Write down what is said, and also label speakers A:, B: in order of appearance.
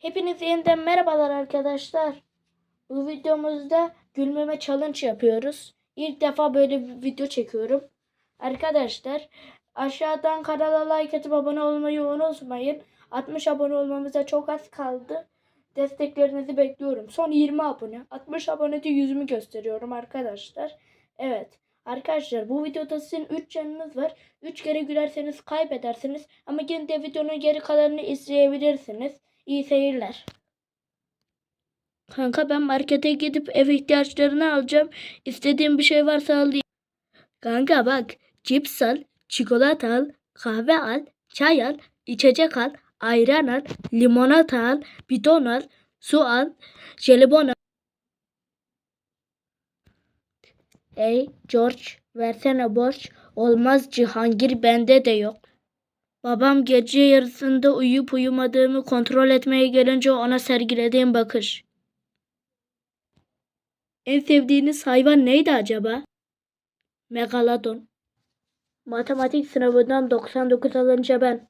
A: Hepinize yeniden merhabalar arkadaşlar. Bu videomuzda gülmeme challenge yapıyoruz. İlk defa böyle bir video çekiyorum. Arkadaşlar aşağıdan kanala like atıp abone olmayı unutmayın. 60 abone olmamıza çok az kaldı. Desteklerinizi bekliyorum. Son 20 abone. 60 abonede yüzümü gösteriyorum arkadaşlar. Evet. Arkadaşlar bu videoda sizin 3 canınız var. 3 kere gülerseniz kaybedersiniz. Ama yine de videonun geri kalanını izleyebilirsiniz. İyi seyirler. Kanka ben markete gidip ev ihtiyaçlarını alacağım. İstediğim bir şey varsa alayım. Kanka bak cips al, çikolata al, kahve al, çay al, içecek al, ayran al, limonata al, bidon al, su al, jelibon al. Ey George versene borç. Olmaz Cihangir bende de yok. Babam gece yarısında uyuyup uyumadığımı kontrol etmeye gelince ona sergilediğim bakış. En sevdiğiniz hayvan neydi acaba? Megalodon. Matematik sınavından 99 alınca ben.